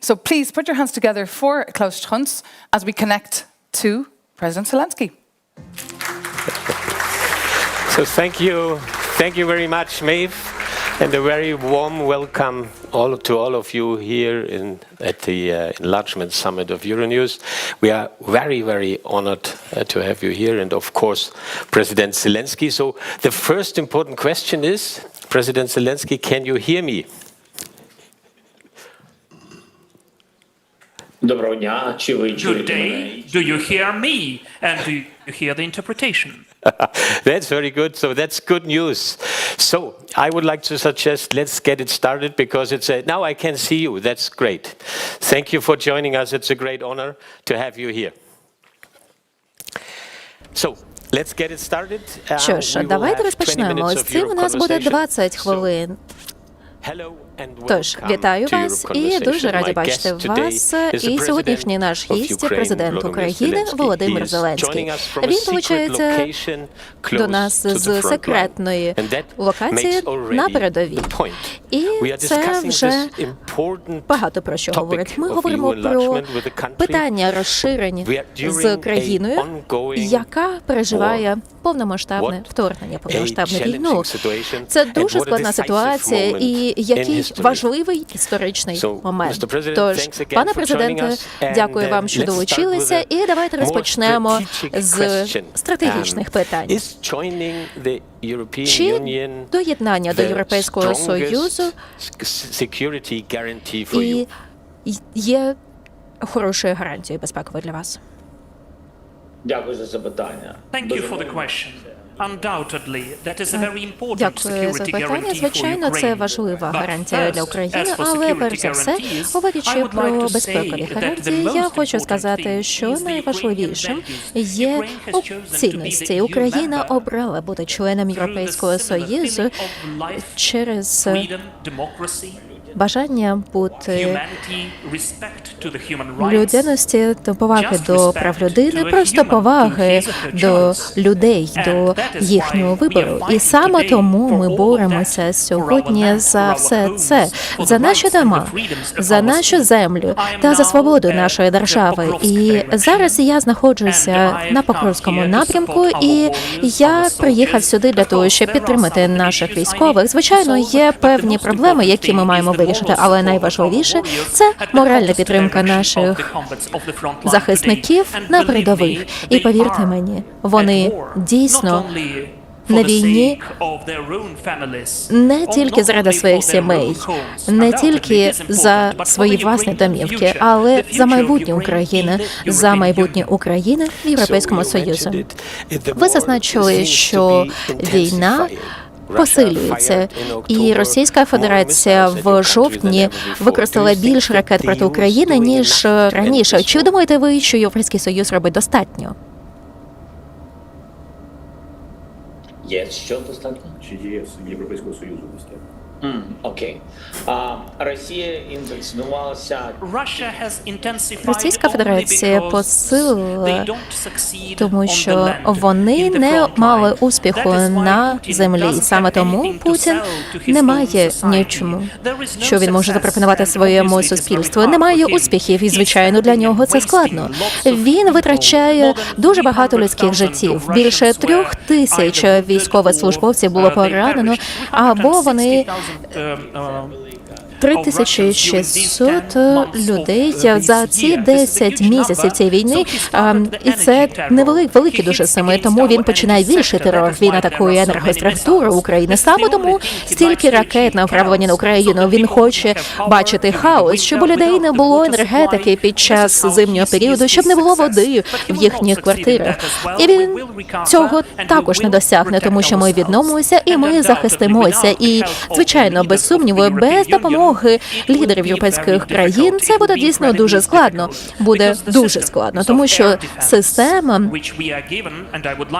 So please put your hands together for Klaus Schunz as we connect to President Zelensky. So thank you, thank you very much, Maeve, and a very warm welcome all to all of you here in, at the uh, Enlargement Summit of Euronews. We are very, very honored uh, to have you here, and of course, President Zelensky. So the first important question is, President Zelensky, can you hear me? Доброго дня, чи ви Good чуєте мене? day. Do you hear me? And do you hear the interpretation? that's very good. So that's good news. So I would like to suggest let's get it started because it's a, now I can see you. That's great. Thank you for joining us. It's a great honor to have you here. So let's get it started. Uh, Що we ж, will давайте have 20 розпочнемо. minutes З of цим your у нас буде conversation. 20 So, хвилин. hello and Тож, вітаю вас і дуже раді бачити вас. І сьогоднішній наш гість, президент України. Володимир Зеленський. Він долучається до нас з секретної локації на передовій. І це вже багато про що говорить. Ми говоримо про питання during з країною, яка переживає повномасштабне вторгнення, повномасштабну війну. Це дуже складна ситуація, і який. Важливий історичний момент. Тож, пане президенте, дякую uh, вам, що долучилися. І давайте розпочнемо з стратегічних Um, питань. Чи доєднання до Європейського Союзу і є хорошою гарантією безпековою для вас? Дякую за запитання. Thank you for the question. Дякую за питання. Звичайно, це важлива гарантія для України, але перш за все, говорячи про безпекові гарантії, я хочу сказати, що найважливішим є цінності. Україна обрала бути членом Європейського союзу через бажання бути людяності та поваги до прав людини, просто поваги до людей, до їхнього вибору. І саме тому ми боремося сьогодні за все це, за наші дома, за нашу землю та за свободу нашої держави. І зараз я знаходжуся на Покровському напрямку, і я приїхав сюди для того, щоб підтримати наших військових. Звичайно, є певні проблеми, які ми маємо the вирішити, але найважливіше це моральна підтримка наших захисників на передових. І повірте мені, вони дійсно на війні не тільки заради своїх сімей, не тільки за свої власні домівки, але за майбутнє України, за майбутнє. України в Європейському Союзі. Ви зазначили, що війна посилюється, і Російська Федерація в жовтні використала більше ракет проти України ніж раніше. Чи думаєте ви, що Європейський Союз робить достатньо? Є що достатньо? Чи є Європейського Союзу достатньо? Окей. А, Росія інтенсивувалася Російська Федерація посилила, тому що вони не мали успіху на землі. doesn't Саме тому Путін не має нічому, що він може запропонувати своєму суспільству. Немає успіхів, і звичайно для нього це складно. Він витрачає дуже багато людських життів. Більше трьох тисяч військовослужбовців було uh, поранено, або вони wasn't um, um, 3600 людей за ці 10 місяців цієї війни. І це невеликі великі дуже суми. Тому він починає більший терор. Він атакує енергоструктуру України. Саме тому стільки ракет направлені на Україну. Він хоче бачити хаос, щоб у людей не було енергетики під час зимнього періоду, щоб не було води в їхніх квартирах. І він цього також не досягне, тому що ми відновимося і ми захистимося. І звичайно, без сумніву, без допомоги лідерів європейських країн це буде дійсно дуже складно. Буде дуже складно, тому що система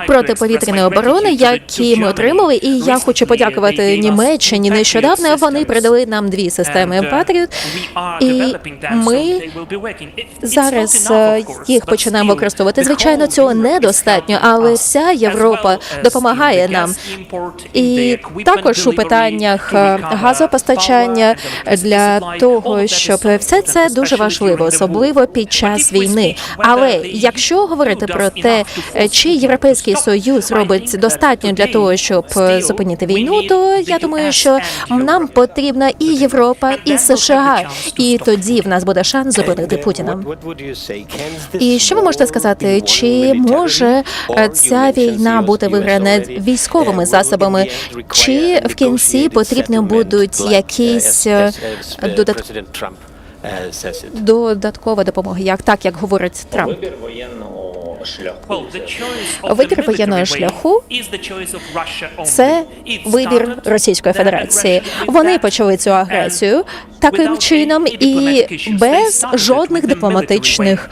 протиповітряної оборони, які ми отримали, і я хочу подякувати Німеччині нещодавно. Вони передали нам дві системи Patriot, і ми зараз е, їх починаємо використовувати. Звичайно, цього недостатньо, але вся Європа допомагає нам. І також у питаннях е, газопостачання для того, щоб все це дуже важливо, особливо під час війни. Але якщо говорити про те, чи європейський союз робить достатньо для того, щоб зупинити війну, то я думаю, що нам потрібна і Європа, і США, і тоді в нас буде шанс зупинити Путіна. І що ви можете сказати, чи може е, ця війна бути виграна військовими засобами, чи в кінці потрібні будуть якісь е, додат... додаткова допомога, як так як говорить Трамп? Вибір воєнного шляху. Вибір воєнного шляху. Це вибір Російської Федерації. Вони почали цю агресію таким чином і без жодних дипломатичних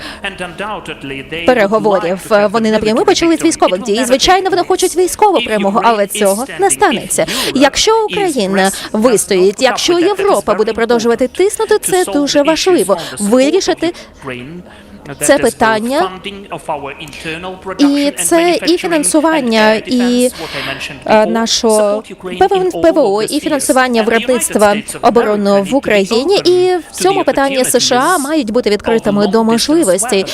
переговорів. Вони напряму почали з військових дій. Звичайно, вони хочуть військову If перемогу, але цього не станеться. Якщо Україна вистоїть, якщо Європа буде продовжувати тиснути, це дуже важливо. Вирішити це питання. І це і фінансування, uh, і е, нашого ПВО, і фінансування виробництва оборони в Україні. І в цьому питанні США мають бути відкритими до можливостей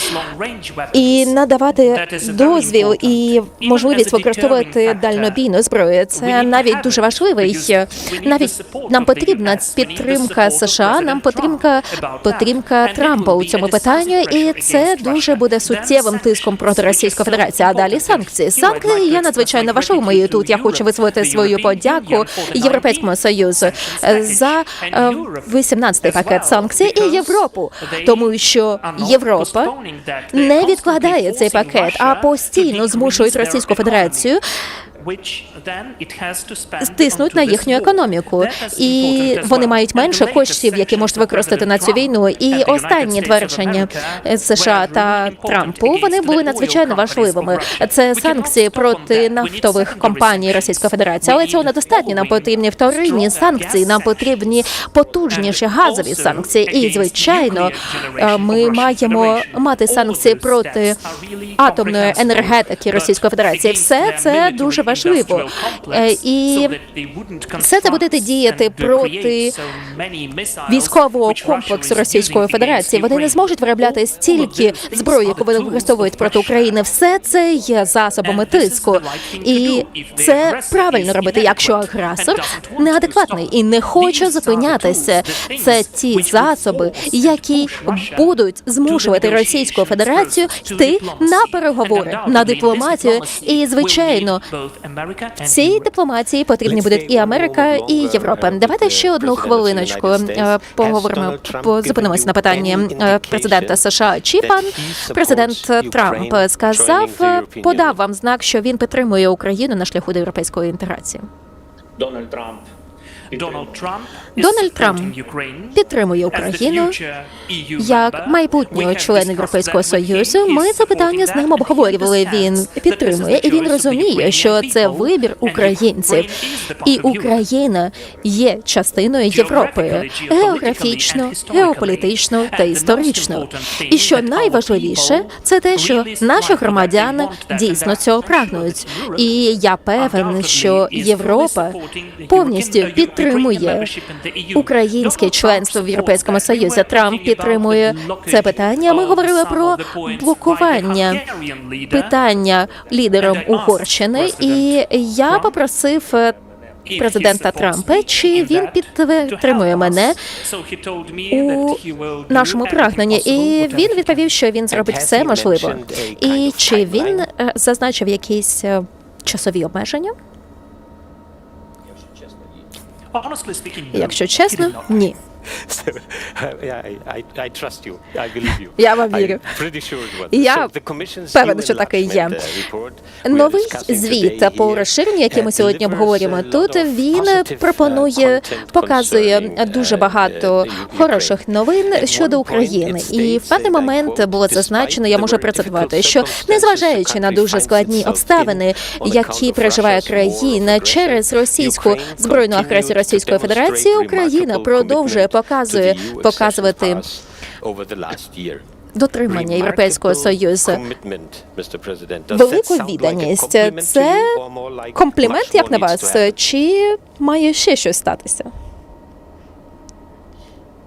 і надавати дозвіл і можливість використовувати дальнобійну зброю. Це навіть дуже важливий. Навіть нам потрібна підтримка США, нам потрібна підтримка Трампа у цьому питанні, і це дуже буде суттєвим тиском проти Російської Федерації. А далі санкції. Санкції є надзвичайно важливими. І тут я хочу висловити свою подяку Європейському Союзу за е, Europe 18-й пакет санкцій і Європу, тому що Європа не відкладає цей пакет, а постійно змушують Російську Федерацію стиснуть на їхню економіку, і вони мають менше коштів, які можуть використати на цю війну. І останні твердження США та Трампу вони були надзвичайно важливими. Це санкції проти нафтових компаній. Російської Федерації, але цього недостатньо. Нам потрібні вторинні санкції, нам потрібні потужніші газові санкції. І звичайно, е, ми маємо мати санкції проти атомної енергетики Російської Федерації. Все це дуже важливо. Е, І все це буде діяти проти військового комплексу Російської Федерації. Вони не зможуть виробляти стільки зброї, яку вони використовують проти. України. Все це є засобами тиску, і це правильно робити, якщо агресор неадекватний і не хоче зупинятися. Це ті засоби, які будуть змушувати Російську Федерацію йти на переговори, на дипломатію. І звичайно. Europe. дипломатії потрібні будуть і Америка, і Європа. Давайте ще одну хвилиночку е, поговоримо, по- зупинимося на питанні е, президента США. Чи пан президент Трамп сказав, подав вам знак, що він підтримує Україну на шляху до європейської інтеграції? Дональд Трамп. Дональд Трамп підтримує Україну як майбутнього члена Європейського. Союзу. Ми це питання з ним обговорювали. Він підтримує і він розуміє, що це вибір українців, і. Україна є частиною Європи географічно, геополітично та історично. І що найважливіше, це те, що наші громадяни дійсно цього прагнуть. І я певен, що Європа повністю Ukrainian підтримує українське членство в Європейському Союзі. Трамп підтримує це питання. Ми говорили про блокування питання лідером Угорщини, і я попросив е, президента Трампа, чи він підтримує мене у нашому прагненні. І він відповів, що він зробить все можливе. І чи він е, зазначив якісь е, часові обмеження? Якщо чесно, ні. So, I, I, I trust you. I believe you. Я вам вірю. I'm pretty sure it was. Я певен, що так і є. uh, Новий звіт по розширенню, який ми uh, сьогодні обговорюємо тут, він uh, пропонує, показує дуже uh, багато uh, хороших новин щодо України. І в певний момент було зазначено, я "Despite можу процитувати, що незважаючи на дуже складні обставини, які переживає країна через російську збройну агресію Російської Федерації, Україна продовжує показує показувати дотримання Європейського союзу. Велику відданість. Це комплімент, як на вас, чи має ще щось статися?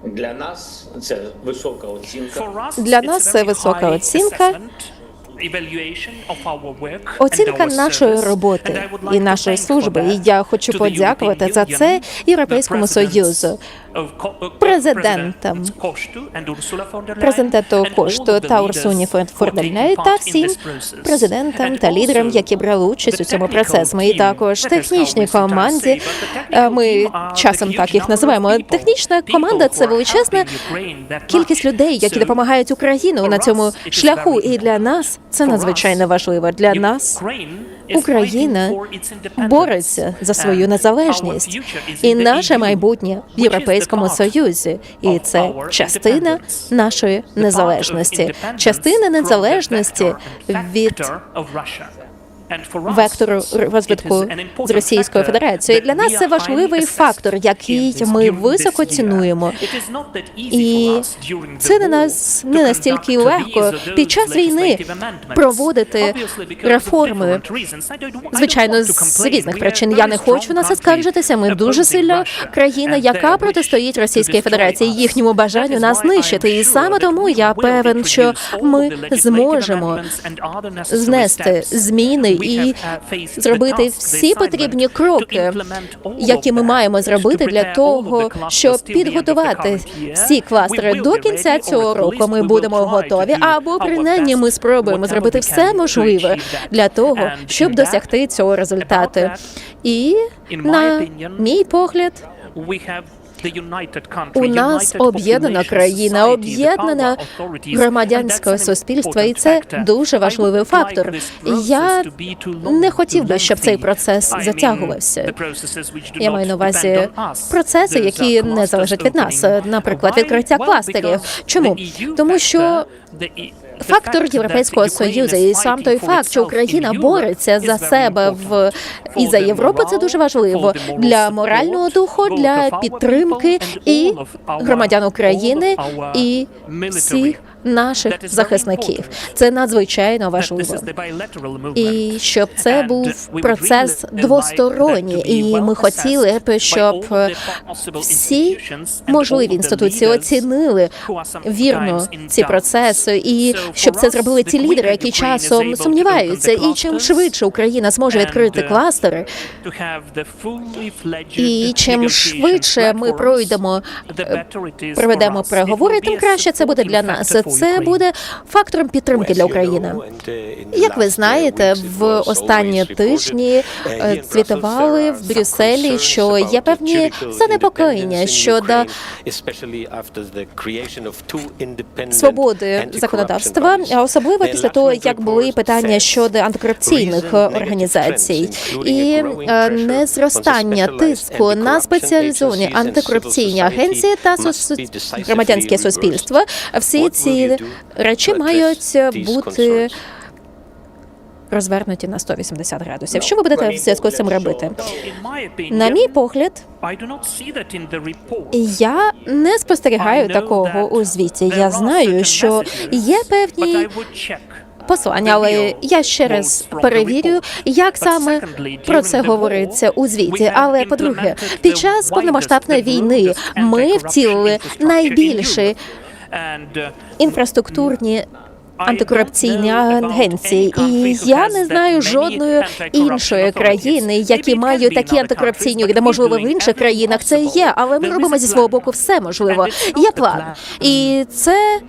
Для нас це висока оцінка. Для нас це висока оцінка. Оцінка нашої роботи і to нашої служби. І я хочу подякувати за це Європейському Союзу, uh, президентам, президенту Кошту та Урсуні part та всім президентам та лідерам, які брали участь у цьому процесі. Team, також технічній команді. Ми часом так їх називаємо. Технічна команда це величезна кількість людей, які допомагають Україні for на цьому шляху. І для нас це надзвичайно важливо. Для нас Україна бореться за свою незалежність, і наше майбутнє в is Європейському Союзі, і це частина нашої незалежності, частина незалежності від вектору розвитку з Російською Федерацією. І Для нас це важливий фактор, який ми високо цінуємо. І це war нас не настільки легко під час війни проводити реформи. Звичайно, з різних причин я не хочу на це скаржитися. Ми дуже сильна країна, яка протистоїть Російській Федерації, їхньому бажанню нас знищити. І саме тому я певен, що ми зможемо знести зміни і uh, зробити всі потрібні кроки, які ми маємо зробити для того, щоб підготувати всі кластери до кінця цього року. Ми будемо готові, або принаймні ми спробуємо зробити все можливе для того, щоб досягти цього результату. І на мій погляд. У нас об'єднана країна, authorities, громадянське суспільство, і це дуже важливий фактор. Я не хотів би, щоб цей процес затягувався. Я маю на увазі процеси, які не залежать від нас, наприклад, відкриття кластерів. Чому? Тому що E- Фактор Європейського Союзу і сам той факт, що Україна бореться за себе в і за Європу, це дуже важливо для морального духу, для підтримки і громадян України і всіх наших захисників. Це надзвичайно важливо. І щоб це був процес двосторонній, і ми хотіли б, щоб всі можливі інституції оцінили вірно ці процеси, і щоб це зробили ті лідери, які часом сумніваються. І чим швидше Україна зможе відкрити uh, кластери, і чим швидше ми пройдемо, проведемо переговори, тим краще це буде для нас. Це буде фактором підтримки для України. Як ви знаєте, в останні тижні е, цвітували в Брюсселі, що є певні занепокоєння щодо свободи законодавства, а особливо після того, як були питання щодо антикорупційних організацій і е, незростання тиску на спеціалізовані антикорупційні агенції та громадянське суспільство. Всі ці речі мають бути розвернуті на 180 градусів. Що ви будете в зв'язку з цим робити? На мій погляд, я не спостерігаю такого у звіті. Я знаю, що є певні послання, але я ще раз перевірю, як саме про це говориться у звіті. Але по-друге, під час повномасштабної війни ми втілили uh, інфраструктурні антикорупційні агенції, і я не знаю жодної іншої країни, які мають такі антикорупційні, де можливо в інших країнах це є, але ми робимо зі свого боку все можливо. Є план, і це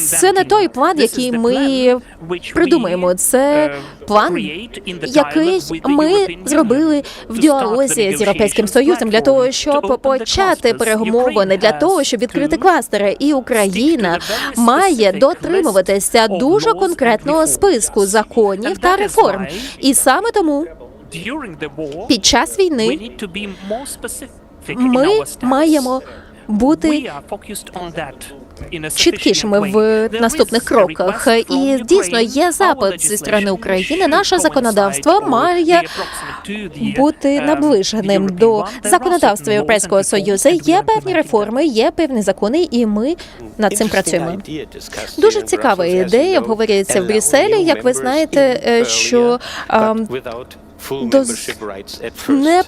це не той план, який ми придумаємо. Це uh, план, який ми зробили в діалозі з Європейським Союзом для того, щоб почати перемовини для того, щоб відкрити кластери. І Україна має дотримуватися дуже конкретного списку законів та реформ. І саме тому під час війни ми маємо бути Чіткішими в наступних кроках. І дійсно є запит зі сторони України. Наше законодавство має бути наближеним до законодавства Європейського Союзу. Є певні реформи, є певні закони, і ми над цим працюємо. Дуже цікава ідея обговорюється в Брюсселі. Як ви знаєте, е, що доз- не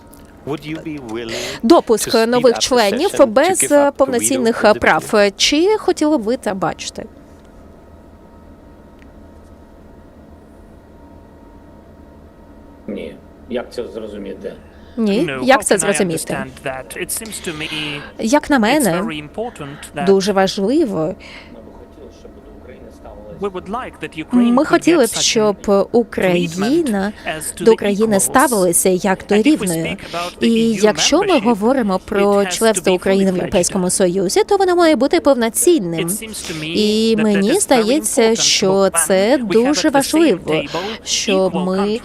Допуск нових членів без повноцінних прав. Чи хотіли б ви це бачити? Ні. Як це зрозуміти? Ні, як це зрозуміти? Як на мене, дуже важливо. Ми б хотіли, щоб до України ставилися we would like that Ukraine Ми хотіли б, щоб Україна до України equals. ставилися як до рівної. І якщо ми говоримо про членство України в Європейському Союзі, то воно має бути повноцінним. І мені здається, що це дуже важливо, equal ми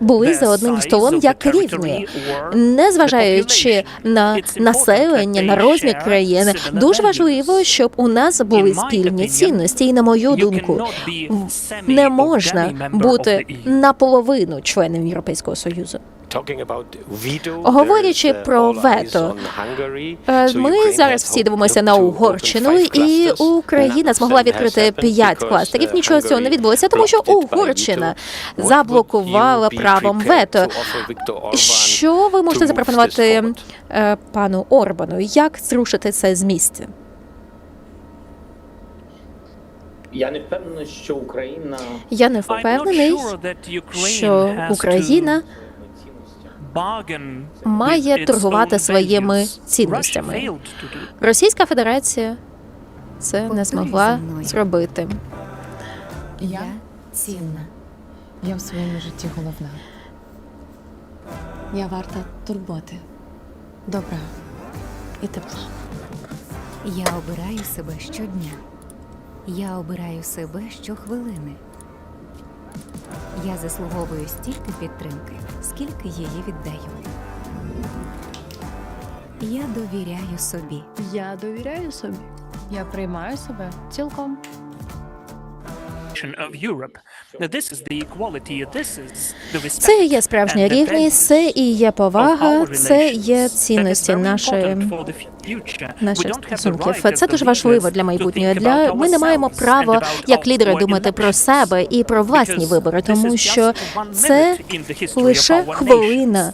були за одним столом як рівні, не зважаючи незважаючи на населення, на розмір країни. Дуже важливо, щоб у нас були спільні цінності. І на мою думку, не можна бути наполовину членом Європейського союзу. Говорячи uh, про вето. Е, Ми зараз всі дивимося на Угорщину, і. Україна змогла відкрити п'ять кластерів. uh, Нічого з цього не відбулося, тому що Угорщина заблокувала правом вето. Що ви можете запропонувати е, пану Орбану? Як зрушити це з місця? Я не впевнений, що Україна Я не впевнений, що Україна має торгувати своїми цінностями. Російська Федерація це не змогла зробити. Я цінна. Я в своєму житті головна. Я варта турботи, добра і тепла. Я обираю себе щодня. Я обираю себе щохвилини. Я заслуговую стільки підтримки, скільки її віддаю. Я довіряю собі. Я довіряю собі. Я приймаю себе цілком. Це є справжня рівність, це і є повага, це є цінності нашої. Наших стосунків це дуже важливо для майбутнього. Для ми не маємо права, як лідери, думати про себе і про власні вибори, тому що це лише хвилина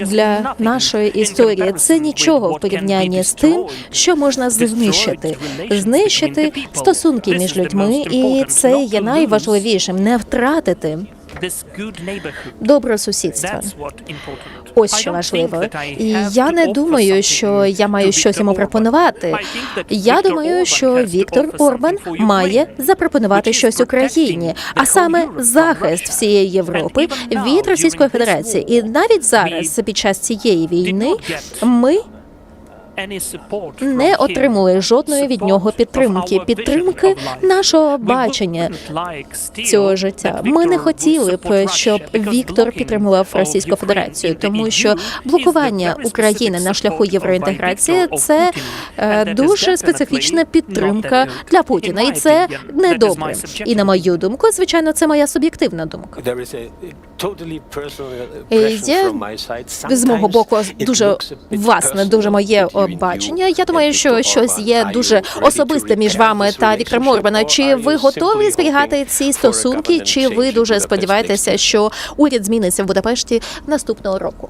для нашої історії. Це нічого в порівнянні з тим, що можна знищити, знищити стосунки між людьми, і це є найважливішим не втратити what important. Ось що важливо. І я не думаю, що я маю щось йому пропонувати. Я думаю, що Віктор Орбан має запропонувати щось Україні, а саме захист всієї Європи від Російської Федерації. І навіть зараз, під час цієї війни, ми не отримали жодної від нього підтримки, підтримки нашого бачення цього життя. Ми не хотіли б, щоб Віктор підтримував Російську Федерацію, тому що блокування України на шляху євроінтеграції це е, дуже специфічна підтримка для Путіна, і це не добре. І на мою думку, звичайно, це моя суб'єктивна думка. Е, Є з мого боку дуже власне, дуже моє бачення. Я думаю, що щось є дуже особисте між вами та Віктором Орбана. Чи ви готові зберігати ці стосунки, чи ви дуже сподіваєтеся, що уряд зміниться в Будапешті наступного року?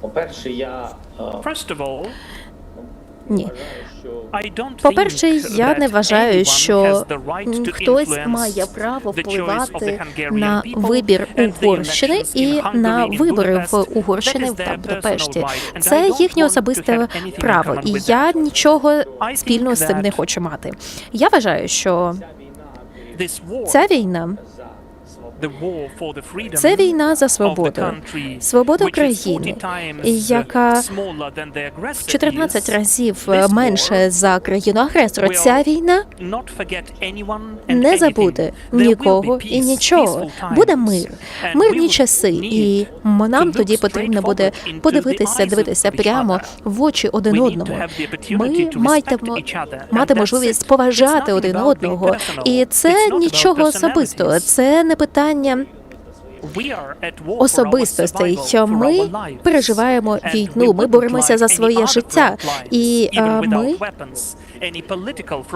По-перше, я Ні. По-перше, я не вважаю, що хтось має право впливати на вибір Угорщини і на вибори в. Угорщини their Будапешті. Це їхнє особисте право, і я нічого спільного з цим не хочу мати. Я вважаю, що ця війна це війна за свободу. Свободу країни, 40 times яка aggressor 14 is. разів менше за країну агресора. Ця війна не забуде нікого і нічого. Буде мир, мирні часи, і нам тоді потрібно буде подивитися, дивитися прямо в очі один одному. Ми матимо мати можливість поважати один одного. І це нічого особистого. Це не питання особистостей. Ми переживаємо війну, ми боремося за своє життя, і е, ми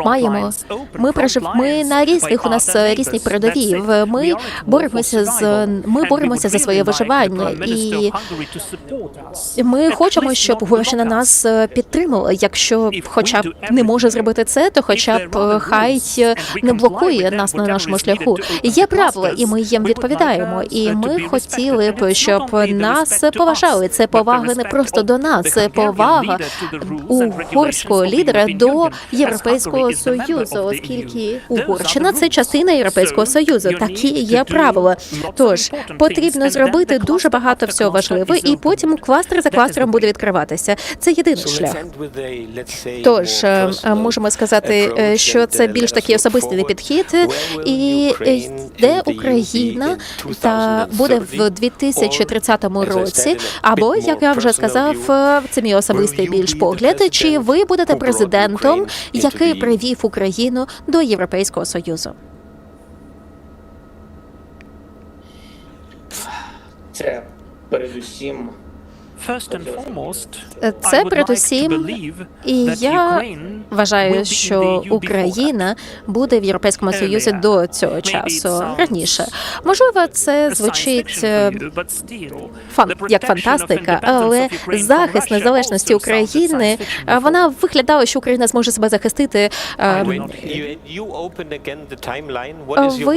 маємо ми пережив. Ми на різних у нас різні передові. Ми боремося з ми боремося за своє виживання, і ми хочемо, щоб Угорщина нас е, підтримала. Якщо хоча б не може зробити це, то хоча б е, хай не блокує нас на нашому шляху. Є правила, і ми їм відповідаємо. І ми хотіли б, щоб нас поважали. Це повага не просто до нас, це повага угорського лідера до Європейського союзу, оскільки Угорщина це частина Європейського союзу. Такі є правила. Тож потрібно зробити дуже багато всього важливого, і потім кластер за кластером буде відкриватися. Це єдиний шлях. Тож е, можемо сказати, е, що це більш такий особистий підхід, і е, де Україна та буде в 2030 році. Або як я вже сказав, е, це мій особистий більш погляд. Чи ви будете президентом, який привів Україну до Європейського союзу? Це передусім Це передусім, і я вважаю, що Україна буде в Європейському Союзі до цього часу раніше. Можливо, це звучить е, фан як фантастика, але захист незалежності України. е, вона виглядала, що Україна зможе себе захистити. е, ви-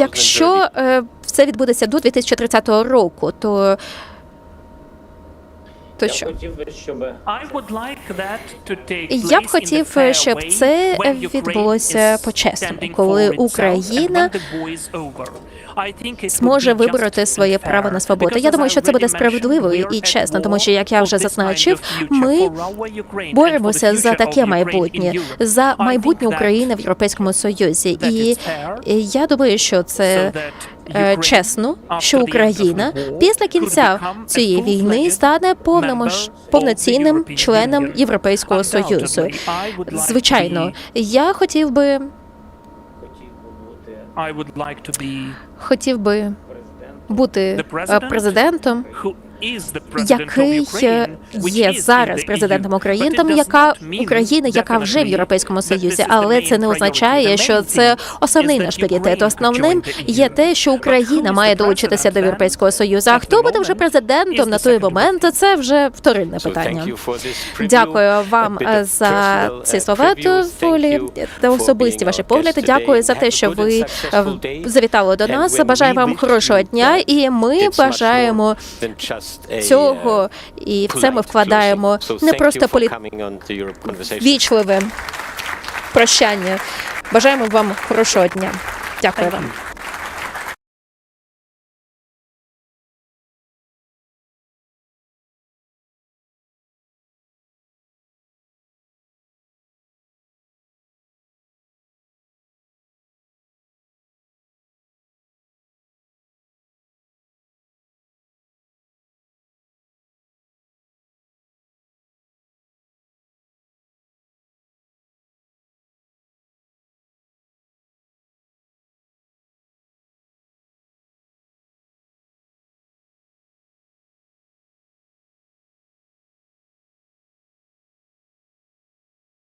Якщо е, це відбудеться до 2030 року, то то я що? Я б хотів, щоб це відбулося по-чесному, коли Україна зможе вибороти своє право на свободу. Я думаю, що це буде справедливо і чесно, тому що як я вже зазначив, ми боремося за таке майбутнє, за майбутнє України в Європейському Союзі. І я думаю, що це чесно, що Україна після кінця цієї війни стане повномож повноцінним членом Європейського союзу. Звичайно, я хотів би хотів би бути е, президентом, який е, є зараз президентом України, там яка України, яка вже в Європейському Союзі, але це не означає, що це основний наш пріоритет. Основним є те, що Україна має долучитися до Європейського Союзу. А хто буде вже президентом на той момент? Це вже вторинне питання. Дякую вам е, за ці слова доволі та особисті ваші погляди. Дякую за те, що ви е, завітали до нас. Бажаю вам хорошого дня, і ми бажаємо цього, і в це ми вкладаємо не просто політ вічливе прощання. Бажаємо вам хорошого дня. Дякую вам.